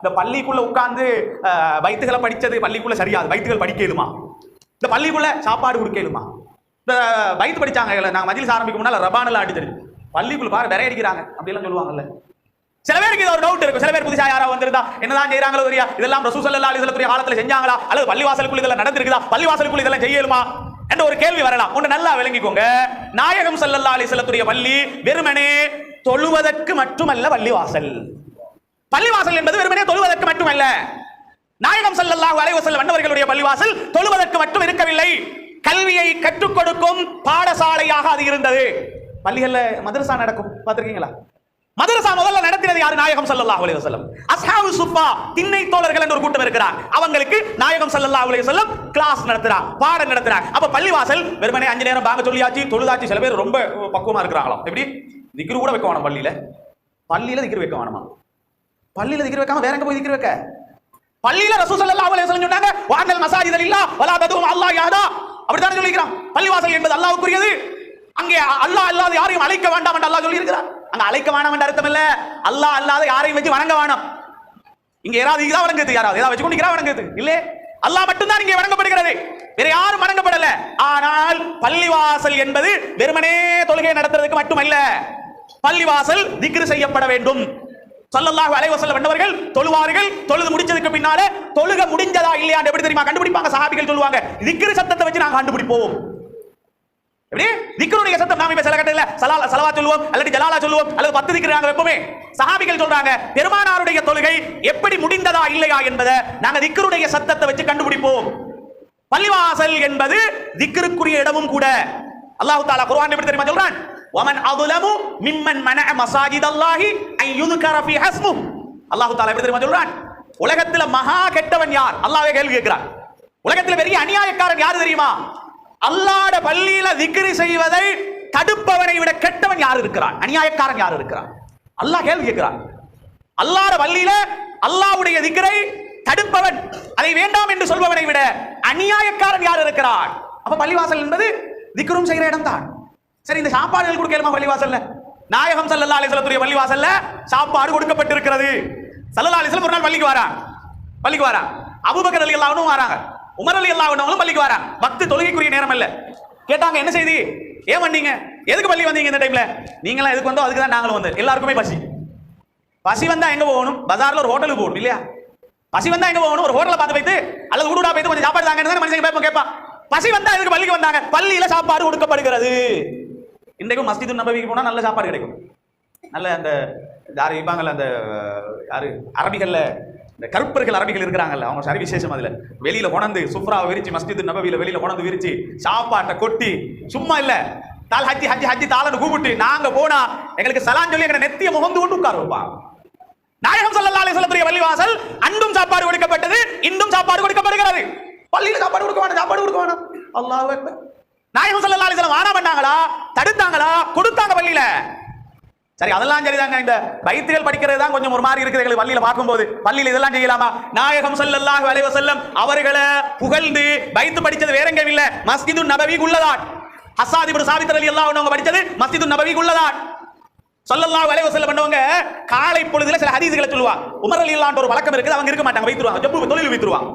இந்த பள்ளிக்குள்ள உட்கார்ந்து வைத்துகளை படிச்சது பள்ளிக்குள்ள சரியாது. வைத்துகள் படிக்கலுமா? இந்த பள்ளிக்குள்ள சாப்பாடு கொடுக்கலுமா? இந்த வயிற்று படிச்சாங்க நாங்கள் நாங்க மஜிலிஸ் ஆரம்பிக்கும் முன்னால் ரபானெல்லாம் அடிச்சது பள்ளிக்குள்ள பாரு விரை அடிக்கிறாங்க அப்படிலாம் சொல்லுவாங்கல்ல. சில பேருக்கு இது ஒரு டவுட் இருக்கும் சில பேர் புதுசா யாரா வந்திருந்தா என்னதான் செய்யறாங்களோ தெரியா? இதெல்லாம் ரசூ சல்லா அலைஹி வஸல்லம் காலத்துல செஞ்சாங்களா? அல்லது பள்ளிவாசலுக்குள்ள இதெல்லாம் நடந்திருக்குதா? பள்ளிவாசலுக்குள்ள இதெல்லாம் செய்யலுமா? என்ற ஒரு கேள்வி வரலாம். ஒன்று நல்லா விளங்கிக்கோங்க. நாயகம் ஸல்லல்லாஹு அலைஹி பள்ளி வெறுமனே தொழுவதற்கு மட்டுமல்ல பள்ளிவாசல். பள்ளிவாசல் என்பது வெறுமனே தொழுவதற்கு மட்டுமல்ல. நாயகம் ஸல்லல்லாஹு அலைஹி வஸல்லம் அன்னவர்களுடைய பள்ளிவாசல் தொழுவதற்கு மட்டும் இருக்கவில்லை. கல்வியை கற்றுக் கொடுக்கும் பாடசாலையாக அது இருந்தது. பள்ளிகள்ல மதரசா நடக்கும் பார்த்திருக்கீங்களா? மதரசா முதல்ல நடத்தினது யாரு? நாயகம் ஸல்லல்லாஹு அலைஹி வஸல்லம். அஸ்ஹாபு சுப்பா திண்ணை தோழர்கள் என்ற ஒரு கூட்டம் இருக்கிறார். அவங்களுக்கு நாயகம் ஸல்லல்லாஹு அலைஹி வஸல்லம் கிளாஸ் நடத்துறா பாடம் நடத்துறார். அப்ப பள்ளிவாசல் வெறுமனே அஞ்சு நேரம் பாங்க சொல்லியாச்சு தொழுதாச்சு. சில பேர் ரொம்ப பக்குவமா இருக்கிறாங்களாம். எப்படி? திக்ரு கூட வைக்க வேணாம் பள்ளியில. பள்ளியில திக்ரு வைக்க வேணாமா? பள்ளியில திக்கிற வைக்காம வேற எங்க போய் திக்கிற வைக்க? பள்ளியில ரசூல் ஸல்லல்லாஹு அலைஹி வஸல்லம் சொன்னாங்க வானல் மசாஜிதல் இல்லா வலா ததும் அல்லாஹ் யாதா அப்படிதான் சொல்லிக்கிறான் பள்ளிவாசல் என்பது அல்லாஹ்வுக்குரியது அங்கே அல்லாஹ் அல்லாத யாரையும் அழைக்க வேண்டாம் என்று அல்லாஹ் சொல்லியிருக்கிறான். அங்க அழைக்க வேண்டாம் என்ற அர்த்தம் இல்ல. அல்லாஹ் அல்லாத யாரையும் வச்சு வணங்க வேணாம். இங்க யாராவது இதான் வணங்குது யாராவது ஏதாவது வச்சு கொண்டு வணங்குது. இல்லையே அல்லாஹ் மட்டும்தான் இங்கே வணங்கப்படுகிறது. வேற யாரும் வணங்கப்படல. ஆனால் பள்ளிவாசல் என்பது வெறுமனே தொழுகை நடத்துறதுக்கு மட்டுமல்ல. பள்ளிவாசல் திக்ரு செய்யப்பட வேண்டும். ஸல்லல்லாஹு அலைஹி வஸல்லம் வந்தவர்கள் தொழுவார்கள் தொழுது முடிச்சதுக்கு பின்னால தொழுக முடிஞ்சதா இல்லையா எப்படி தெரியுமா கண்டுபிடிப்பாங்க? சஹாபிகள் சொல்லுவாங்க திக்ரு சத்தத்தை வச்சு நாங்க கண்டுபிடிப்போம். எப்படி? திக்ருடைய சத்தம் நாம இப்ப சில கட்டத்தில் சலா சலவா சொல்லுவோம் அல்லது ஜலாலா சொல்லுவோம் அல்லது பத்து திக்ரு நாங்க எப்பவுமே சஹாபிகள் சொல்றாங்க பெருமானாருடைய தொழுகை எப்படி முடிந்ததா இல்லையா என்பதை நாங்க திக்ருடைய சத்தத்தை வச்சு கண்டுபிடிப்போம். பள்ளிவாசல் என்பது திக்ருக்குரிய இடமும் கூட. அல்லாஹு தாலா குர்ஆன் எப்படி தெரியுமா சொல்றான்? ஒமன் அதுலமு மிம்மன் மன மசாஜித் அல்லாஹி ஐ யுதுகர ஃபி ஹஸ்முஹு அல்லாஹ் தஆலா எப்படி தெரியுமா சொல்றான்? உலகத்துல மகா கெட்டவன் யார்? அல்லாஹ்வே கேள்வி கேட்கிறான். உலகத்துல பெரிய அநியாயக்காரன் யாரு தெரியுமா? அல்லாட பள்ளியில திக்ரி செய்வதை தடுப்பவனை விட கெட்டவன் யார் இருக்கிறான்? அநியாயக்காரன் யார் இருக்கிறான்? அல்லாஹ் கேள்வி கேட்கிறான். அல்லாட பள்ளியில அல்லாவுடைய திக்ரை தடுப்பவன் அதை வேண்டாம் என்று சொல்பவனை விட அநியாயக்காரன் யார் இருக்கிறான்? அப்ப பள்ளிவாசல் என்பது திக்ரும் செய்கிற இடம்தான். சரி இந்த சாப்பாடுகள் கொடுக்கலுமா பள்ளிவாசல்ல நாயகம் ஸல்லல்லாஹு அலைஹி வஸல்லத்துடைய பள்ளிவாசல்ல சாப்பாடு கொடுக்கப்பட்டிருக்கிறது. ஸல்லல்லாஹு அலிசலம் ஒரு நாள் பள்ளிக்கு வரான் பள்ளிக்கு வரான் அபுபக்கர் அலி அன்ஹு வராங்க. உமர் அலி அன்ஹுவும் பள்ளிக்கு வரான் பக்து தொழுகைக்குரிய நேரம் இல்ல. கேட்டாங்க என்ன செய்தி? ஏன் வந்தீங்க? எதுக்கு பள்ளி வந்தீங்க இந்த டைம்ல நீங்களாம் எதுக்கு வந்தோம் அதுக்கு தான் நாங்களும் வந்தோம். எல்லாருக்குமே பசி. பசி வந்தா எங்க போகணும்? பஜார்ல ஒரு ஹோட்டலுக்கு போகணும் இல்லையா? பசி வந்தா எங்க போகணும்? ஒரு ஹோட்டலை பார்த்து வைத்து அல்லது ஊடுடா போயிட்டு கொஞ்சம் சாப்பாடு தாங்கன்னு மனுஷங்க கேட்பான் கேட்பான் பசி வந்தா எதுக்கு பள்ளிக்கு வந்தாங்க? பள்ளியில சாப்பாடு கொடுக்கப்படுகிறது. இன்றைக்கும் மஸ்ஜிது நபவிக்கு போனால் நல்ல சாப்பாடு கிடைக்கும். நல்ல அந்த யாரு இருப்பாங்கல்ல அந்த யாரு அரபிகளில் இந்த கருப்பர்கள் அரபிகள் இருக்கிறாங்கல்ல அவங்க சரி விசேஷம் அதில். வெளியில் கொணந்து சுப்ராவை விரிச்சு மஸ்ஜிது நபவியில் வெளியில் கொணந்து விரிச்சு சாப்பாட்டை கொட்டி சும்மா இல்லை. தால் ஹஜ்ஜி ஹஜ்ஜி ஹஜ்ஜி தாளன்னு கூப்பிட்டு நாங்கள் போனால் எங்களுக்கு சலான் சொல்லி எங்களை நெத்திய முகந்து கொண்டு உட்கார வைப்பாங்க நாயகம் சல்லா அலைஹி பள்ளிவாசல் அன்றும் சாப்பாடு கொடுக்கப்பட்டது இன்றும் சாப்பாடு கொடுக்கப்படுகிறது. பள்ளியில் சாப்பாடு கொடுக்க வேண்டாம் சாப்பாடு கொடுக்க வேண்டாம் அல்லாஹ் நாயகம் சல்லா அலைஹி வஸல்லம் வானா பண்ணாங்களா? தடுத்தாங்களா? கொடுத்தாங்க பள்ளியில. சரி அதெல்லாம் சரிதாங்க. இந்த வைத்தியல் படிக்கிறது தான் கொஞ்சம் ஒரு மாதிரி இருக்குது எங்களுக்கு பள்ளியில பார்க்கும்போது. பள்ளியில இதெல்லாம் செய்யலாமா? நாயகம் ஸல்லல்லாஹு அலைஹி வஸல்லம் அவர்களை புகழ்ந்து பைத்து படிச்சது வேற எங்கேயும் இல்ல. மஸ்ஜிது நபவி உள்ளதான் ஹஸ்ஸாத் இப்னு சாபித் ரலியல்லாஹு அவங்க படிச்சது மஸ்ஜிது நபவி உள்ளதான் ஸல்லல்லாஹு அலைஹி வஸல்லம் பண்ணவங்க காலை பொழுதுல சில ஹதீஸ்களை சொல்லுவாங்க. உமர் ரலியல்லாஹு ஒரு வழக்கம் இருக்குது. அவங்க இருக்க மாட்டாங்க வைத்துருவாங்க. தொழில் வைத்துருவாங்க.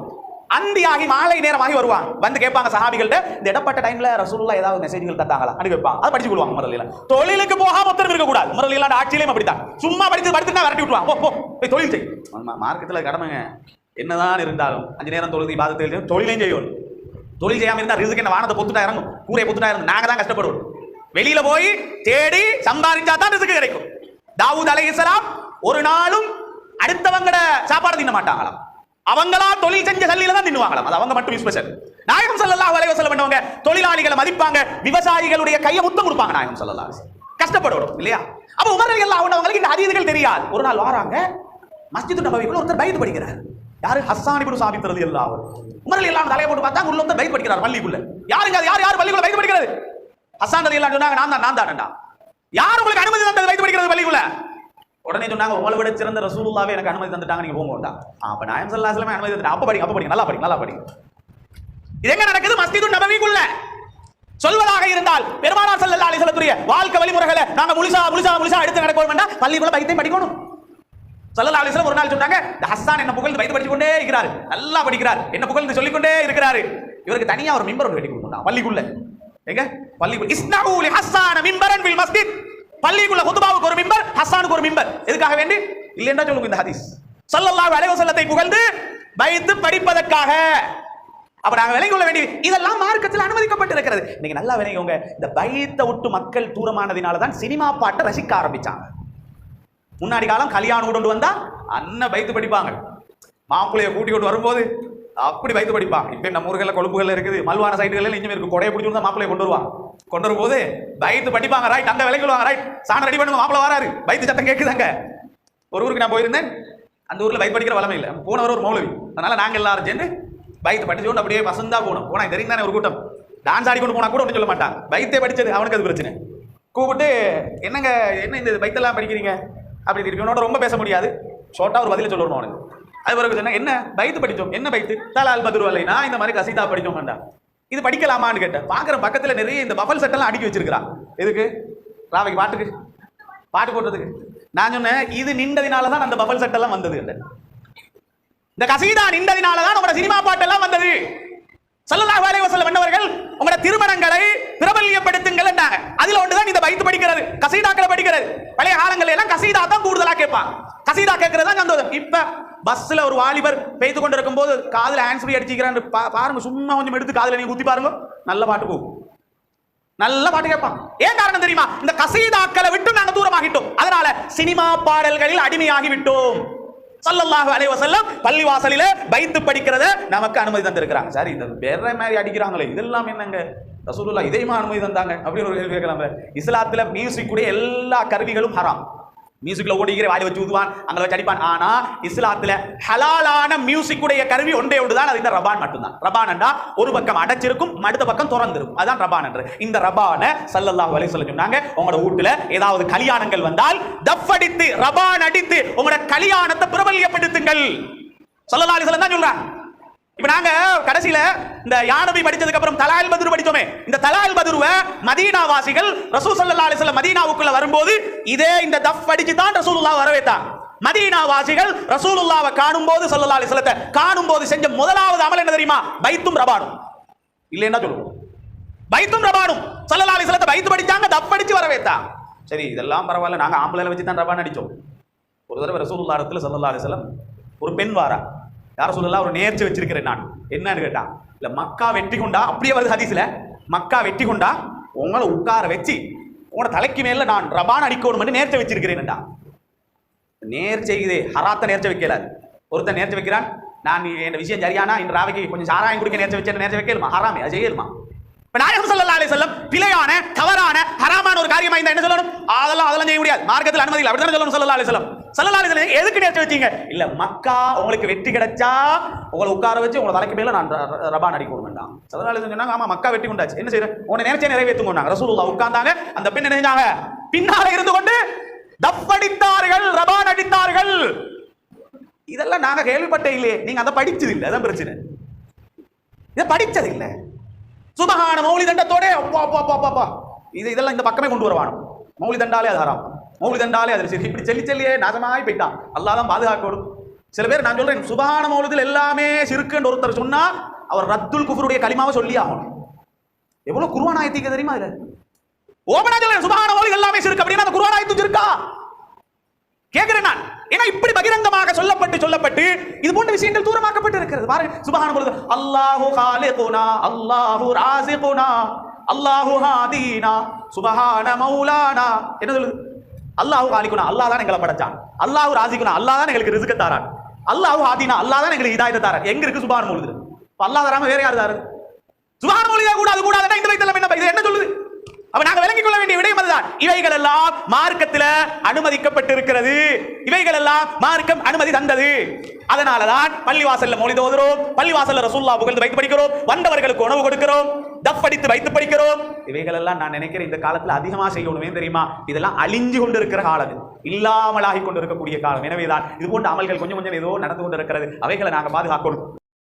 அந்தியாகி மாலை நேரமாகி வருவாங்க வந்து கேட்பாங்க சஹாபிகள்ட்ட இந்த இடப்பட்ட டைம்ல ரசூல்லா ஏதாவது மெசேஜ்கள் தந்தாங்களா? அனுப்பி வைப்பாங்க அதை படிச்சு விடுவாங்க உமர் தொழிலுக்கு போகாம ஒருத்தர் இருக்க கூடாது. உமர் ரலியல்லாஹு ஆட்சியிலையும் அப்படித்தான். சும்மா படிச்சு படிச்சுனா விரட்டி விட்டுருவாங்க போ போய் தொழில் செய். மார்க்கத்துல கடமைங்க. என்னதான் இருந்தாலும் அஞ்சு நேரம் தொழுது பாதத்தில் தொழிலையும் செய்யணும் தொழில் செய்யாம இருந்தா ரிசுக்கு என்ன? வானத்தை பொத்துட்டா இறங்கும். கூரை பொத்துட்டா இறங்கும். நாங்க தான் கஷ்டப்படுவோம். வெளியில போய் தேடி சம்பாதிச்சா தான் ரிசுக்கு கிடைக்கும். தாவூத் அலைஹிஸ்ஸலாம் ஒரு நாளும் அடுத்தவங்கட சாப்பாடு தின்ன மாட்டாங்களாம். அவங்களா தொழில் செஞ்ச சல்லியில தான் தின்னுவாங்களாம். அது அவங்க மட்டும் ஸ்பெஷல் நாயகம் சல்லல்லா அலைஹி செல்ல பண்ணவங்க? தொழிலாளிகளை மதிப்பாங்க. விவசாயிகளுடைய கையை முத்தம் கொடுப்பாங்க நாயகம் சல்லல்லா கஷ்டப்படணும் இல்லையா? அப்ப உமர் எல்லாம் அன்ஹு அவங்களுக்கு இந்த ஹதீதுகள் தெரியாது. ஒரு நாள் வராங்க மஸ்ஜித் நபவிக்குள்ள ஒருத்தர் பயந்து படிக்கிறார். யாரு? ஹஸ்ஸான் குரு சாபித்தது எல்லாம் அன்ஹு. உமர் எல்லாம் தலையை போட்டு பார்த்தா உள்ள ஒருத்தர் பயந்து படிக்கிறார் பள்ளிக்குள்ள. யாருங்க அது? யார்? யார் பள்ளிக்குள்ள பயந்து படிக்கிறது? ஹஸ்ஸான் ரலியல்லாஹு சொன்னாங்க நான் தான் நான் தான் யார் உங்களுக்கு அனுமதி தந்தது பயந்து படிக்கிறது பள்ளிக்குள்ள? உடனே சொன்னாங்க உங்களை விட சிறந்த ரசூலுல்லாவே எனக்கு அனுமதி தந்துட்டாங்க நீங்க போங்க வேண்டாம் அப்ப நாயம் ஸல்லல்லாஹு சிலமே அனுமதி தந்துட்டாங்க அப்ப படிங்க அப்ப படிங்க நல்லா படிங்க நல்லா படிங்க. இது எங்க நடக்குது? மஸ்ஜிது நபவிக்குள்ள. சொல்வதாக இருந்தால் பெருமானார் செல்லல்லா அலிசலத்துரிய வாழ்க்கை வழிமுறைகளை நாங்க முழுசா முழுசா முழுசா எடுத்து நடக்கணும் வேண்டாம் பள்ளிக்குள்ள பைத்தையும் படிக்கணும் சல்லல்லா அலைஹி ஒரு நாள் சொன்னாங்க இந்த ஹஸ்ஸான் என்ன புகழ்ந்து பைத்து படிச்சு கொண்டே இருக்கிறார். நல்லா படிக்கிறார். என்ன புகழ்ந்து சொல்லிக்கொண்டே இருக்கிறாரு. இவருக்கு தனியா ஒரு மிம்பர் ஒன்று வெட்டி கொடுக்கணும் பள்ளிக்குள்ள. எங்க? பள்ளிக்குள்ள. இஸ்னஉ ஹஸ்தான மிம்பரன் ஃபில் மஸ்ஜித் பள்ளிக்குள்ள குதுபாவுக்கு ஒரு மிம்பர் ஹசானுக்கு ஒரு மிம்பர் எதுக்காக வேண்டி? இல்லைன்னா சொல்லுங்க இந்த ஹதீஸ். சல்லல்லாஹு அலைஹி வஸல்லத்தை புகழ்ந்து பயந்து படிப்பதற்காக. அப்ப நாங்க விளங்கி கொள்ள வேண்டிய இதெல்லாம் மார்க்கத்தில் அனுமதிக்கப்பட்டிருக்கிறது. இன்னைக்கு நல்லா விளங்கிக்கோங்க இந்த பயத்தை விட்டு மக்கள் தூரமானதினால தான் சினிமா பாட்டை ரசிக்க ஆரம்பிச்சாங்க. முன்னாடி காலம் கல்யாணம் கொண்டு வந்தா அண்ணன் பயத்து படிப்பாங்க. மாப்பிள்ளைய கூட்டி கொண்டு வரும்போது அப்படி பைத்து படிப்பாங்க இப்போ நம்ம ஊர்களில் கொழும்புகள் இருக்குது. மல்வான சைடுகளில் இங்கே இருக்கு கொடையை பிடிச்சி மாப்பிளை மாப்பிள்ளைய கொண்டு வருவான் கொண்டு வரும்போது பைத்து படிப்பாங்க ரைட் அங்க விளங்கிடுவாங்க ரைட் சாணம் ரெடி பண்ணுங்க மாப்பிள்ளை வராரு. பைத்து சத்தம் கேட்குதாங்க ஒரு ஊருக்கு நான் போயிருந்தேன். அந்த ஊரில் பைத் படிக்கிற வளமை இல்லை. போனவர் ஒரு மௌலவி. அதனால நாங்கள் எல்லாரும் சேர்ந்து பைத் படிச்சு கொண்டு அப்படியே வசந்தா போனோம். போனா தெரியும் தானே ஒரு கூட்டம். டான்ஸ் ஆடி கொண்டு போனா கூட ஒன்றும் சொல்ல மாட்டான் பைத்தே படிச்சது அவனுக்கு அது பிரச்சனை. கூப்பிட்டு என்னங்க என்ன இந்த பைத்தெல்லாம் படிக்கிறீங்க? அப்படி இருக்கவனோட ரொம்ப பேச முடியாது. ஷார்ட்டா ஒரு பதிலை சொல்லணும் அவனுக்கு. அது பிறகு சொன்னா என்ன? பைத்து படித்தோம். என்ன பைத்து? தலால் பதுரு அலைனா இந்த மாதிரி கசிதா படித்தோம் வேண்டாம் இது படிக்கலாமான்னு கேட்டேன். பார்க்குற பக்கத்தில் நிறைய இந்த பஃபல் செட்டெல்லாம் அடுக்கி வச்சிருக்கிறான் எதுக்கு? ராவைக்கு பாட்டுக்கு. பாட்டு போடுறதுக்கு. நான் சொன்னேன் இது நின்றதினால தான் அந்த பஃபல் செட்டெல்லாம் வந்தது இந்த கசீதா நின்றதினால தான் உங்களோட சினிமா பாட்டெல்லாம் வந்தது. சல்லல்லாஹு அலைஹி வஸல்லம் என்னவர்கள் உங்களோட திருமணங்களை பிரபல்யப்படுத்துங்கள் என்றாங்க. அதுல ஒன்றுதான் இந்த பைத்து படிக்கிறது. கசீதாக்களை படிக்கிறது. பழைய காலங்கள் எல்லாம் கசீதா தான் கூடுதலாக கேட்பான். கசீதா கேட்கறது தான் சந்தோஷம் இப்ப பஸ்ல ஒரு வாலிபர் பெய்து கொண்டு இருக்கும்போது காதில் ஹேண்ட்ஸ் ஃப்ரீ அடிச்சிக்கிறான்னு பா- பாருங்க சும்மா கொஞ்சம் எடுத்து காதில் நீங்க குத்தி பாருங்க. நல்ல பாட்டு போகும். நல்ல பாட்டு கேட்பான். ஏன் காரணம் தெரியுமா? இந்த கசீதாக்களை விட்டு நாங்க தூரமாகிட்டோம். அதனால சினிமா பாடல்களில் அடிமையாகி விட்டோம் ஸல்லல்லாஹு அலைஹி பள்ளி பள்ளிவாசலில பைத்து படிக்கிறத நமக்கு அனுமதி தந்திருக்கிறாங்க. சார் இது வேற மாதிரி அடிக்கிறாங்களே. இதெல்லாம் என்னங்க? ரசூலுல்லா இதையுமா அனுமதி தந்தாங்க? அப்படின்னு ஒரு கேட்கலாம் இஸ்லாத்துல மியூசிக் கூட எல்லா கருவிகளும் ஹராம். மியூசிக்ல ஓடிக்கிற வாடி வச்சு ஊதுவான் அங்கே வச்சு அடிப்பான். ஆனா இஸ்லாத்துல ஹலாலான மியூசிக் உடைய கருவி ஒன்றே ஒன்று தான் அது இந்த ரபான் மட்டும்தான். ரபான் என்றா ஒரு பக்கம் அடைச்சிருக்கும் அடுத்த பக்கம் திறந்திருக்கும். அதான் ரபான் என்று. இந்த ரபான சல்லல்லாஹ் வலை சொல்ல சொன்னாங்க உங்களோட வீட்டுல ஏதாவது கல்யாணங்கள் வந்தால் டஃப் அடித்து ரபான் அடித்து உங்களோட கல்யாணத்தை பிரபல்யப்படுத்துங்கள். சல்லல்லாஹு அலைஹி தான் சொல்றாங்க இப்ப நாங்க கடைசியில இந்த யானபி படிச்சதுக்கு அப்புறம் தலால் பதுரு படித்தோமே இந்த தலால் பதுருவ மதீனா வாசிகள் ரசூல் ஸல்லல்லாஹு அலைஹி மதீனாவுக்குள்ள வரும்போது இதே இந்த தஃப் அடிச்சு தான் ரசூலுல்லா வரவேத்தான் மதீனா வாசிகள் ரசூலுல்லாவை காணும் போது சல்லா அலைஹி காணும் போது செஞ்ச முதலாவது அமல் என்ன தெரியுமா? பைத்தும் ரபானும். இல்லைன்னா சொல்லுவோம் பைத்தும் ரபானும். சல்லா அலைஹி பைத்து படிச்சாங்க தஃப் அடிச்சு வரவேத்தான் சரி இதெல்லாம் பரவாயில்ல நாங்க ஆம்பளை வச்சு தான் ரபான் அடிச்சோம். ஒரு தடவை ரசூலுல்லாஹ் இடத்துல ஸல்லல்லாஹு அலைஹி ஒரு பெண் வாரா. யார சொல்லலாம் ஒரு நேர்ச்சி வச்சிருக்கிறேன் நான். என்னன்னு கேட்டான் இல்லை மக்கா வெட்டி கொண்டா? அப்படியே வருது ஹதீஸில். மக்கா வெட்டி கொண்டா? உங்களை உட்கார வச்சு உங்களோட தலைக்கு மேல நான் ரபான் அடிக்கணும் நேர்ச்சி வச்சிருக்கிறேன்டா நேர்ச்சை இது ஹராத்த நேர்ச்சி வைக்கல. ஒருத்தன் நேர்ச்சி வைக்கிறான். நான் நீ என் விஷயம் சரியானா? இன்று ராவைக்கு கொஞ்சம் சாராயம் குடிக்க நேர்ச்சி வச்சு நேர்ச்சி வைக்கலுமா? ஹராமே. அது செய்யலுமா? இப்போ நாயகம் ஸல்லல்லாஹு அலைஹி செல்லம் பிழையான தவறான ஹராமான ஒரு காரியமாக இருந்தால் என்ன சொல்லணும்? அதெல்லாம் அதெல்லாம் செய்ய முடியாது. மார்க்கத்தில் அனுமதி இல்லை. அப்படிதான் சொல்லணும் ஸல்லல்லாஹு அலைஹி செல்லம் ஸல்லல்லாஹு எதுக்கு நேற்று வச்சீங்க? இல்ல மக்கா உங்களுக்கு வெற்றி கிடைச்சா உங்களை உட்கார வச்சு உங்களை தலைக்கு மேல நான் ர- நடிக்க ரபான் அடிக்க வேண்டாம் ஸல்லல்லாஹு சொன்னாங்க ஆமா மக்கா வெட்டி கொண்டாச்சு என்ன செய்யற? உன்னை நேர்ச்சியை நிறைவேற்றுங்க ரசூலுல்லா உட்கார்ந்தாங்க அந்த பெண் நினைஞ்சாங்க பின்னால இருந்து கொண்டு தப்படித்தார்கள் ரபா நடித்தார்கள் இதெல்லாம் நாங்க கேள்விப்பட்டே இல்லையே. நீங்க அதை படிச்சது இல்லை அதான் பிரச்சனை. இதை படிச்சது இல்லை. சுபகான மௌலி தண்டத்தோட அப்பா அப்பா அப்பா இது இதெல்லாம் இந்த பக்கமே கொண்டு வருவானோ? மௌலி தண்டாலே அது ஆறாம் மௌலி தண்டாலே அது சரி இப்படி செல்லி செல்லியே நாசமாய் போயிட்டான். அல்லாதான் பாதுகாக்கணும் சில பேர் நான் சொல்றேன் சுபான மௌலத்தில் எல்லாமே சிறுக்குன்னு ஒருத்தர் சொன்னா அவர் ரத்துல் குஃபருடைய களிமாவை சொல்லி ஆகணும். எவ்வளவு குருவான் ஆயத்திக்க தெரியுமா இதுல? ஓபனா சொல்ல சுபஹான மௌலித் எல்லாமே சிறுக்கு. அப்படின்னா அந்த குருவான் ஆயத்து இருக்கா கேட்கிறேன் நான். ஏன்னா இப்படி பகிரங்கமாக சொல்லப்பட்டு சொல்லப்பட்டு இது போன்ற விஷயங்கள் தூரமாக்கப்பட்டு இருக்கிறது. பாருங்க சுபஹான பொழுது அல்லாஹு காலிகுனா அல்லாஹு ராசிகுனா அல்லாஹு ஹாதீனா சுபஹான மௌலானா. என்ன சொல்லுது? அல்லாஹ் காலிகுனா அல்லாஹ் தான் எங்களை படைச்சான். அல்லாஹு ராசிக்குனா அல்லாஹ் தான் எங்களுக்கு ரிசுக்க தாரான். அல்லாஹு ஹாதீனா. அல்லாஹ் தான் எங்களுக்கு இதாயத்தை தாரான். எங்க இருக்கு சுபான் பொழுது அல்லாஹ் தராம வேற யார் தாரு? சுபான் மொழியா கூடாது கூடாதுன்னா இந்த வைத்தல என்ன இது என்ன சொல்லுது? அப்ப நாங்க விளங்கிக் கொள்ள வேண்டிய விடயம் அதுதான். இவைகள் எல்லாம் மார்க்கத்துல அனுமதிக்கப்பட்டிருக்கிறது. இவைகள் எல்லாம் மார்க்கம் அனுமதி தந்தது. அதனாலதான் பள்ளிவாசல்ல மொழி தோதுறோம் பள்ளிவாசல்ல ரசூல்லா புகழ்ந்து வைத்து படிக்கிறோம். வந்தவர்களுக்கு உணவு கொடுக்கிறோம். தப் அடித்து வைத்து படிக்கிறோம். இவைகள் எல்லாம் நான் நினைக்கிறேன் இந்த காலத்துல அதிகமா செய்யணுமே தெரியுமா? இதெல்லாம் அழிஞ்சு கொண்டு இருக்கிற காலம் இல்லாமலாகி கொண்டு இருக்கக்கூடிய காலம். எனவேதான் இது போன்ற அமல்கள் கொஞ்சம் கொஞ்சம் ஏதோ நடந்து கொண்டு இருக்கிறது அவைகளை நாங்க பாதுகாக்கணும்.